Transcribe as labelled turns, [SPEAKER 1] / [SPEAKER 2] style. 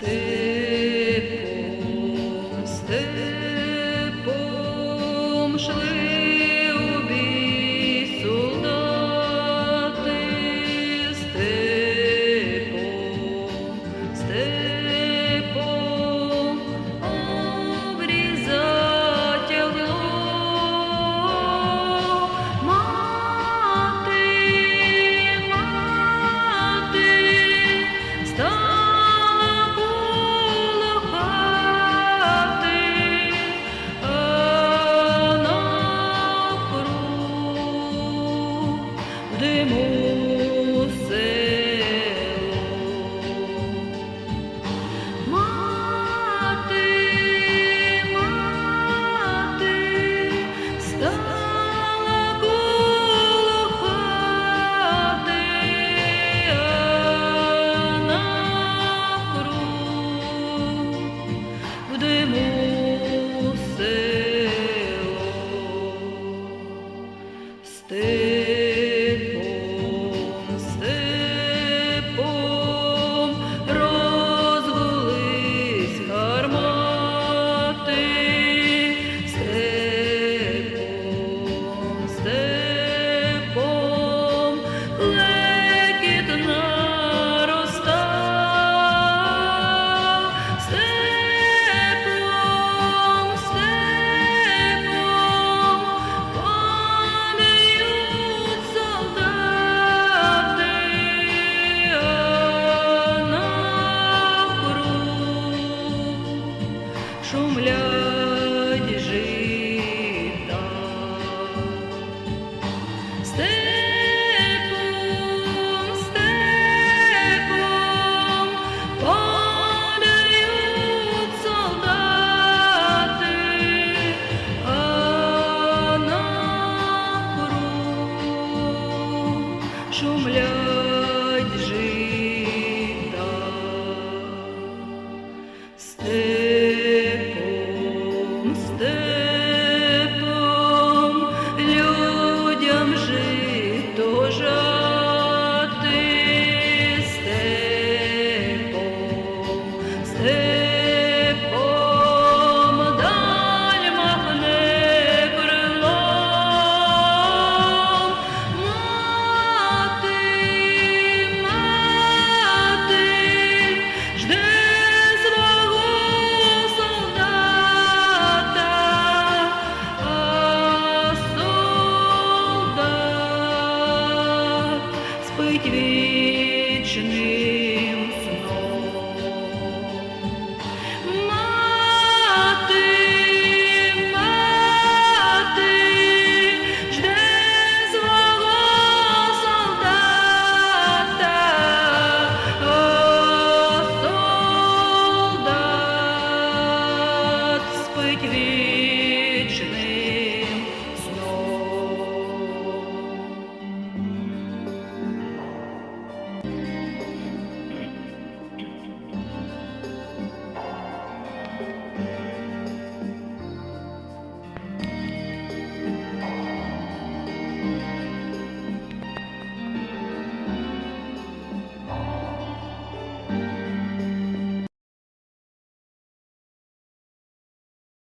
[SPEAKER 1] Степом, степом шли. gördüm вічний.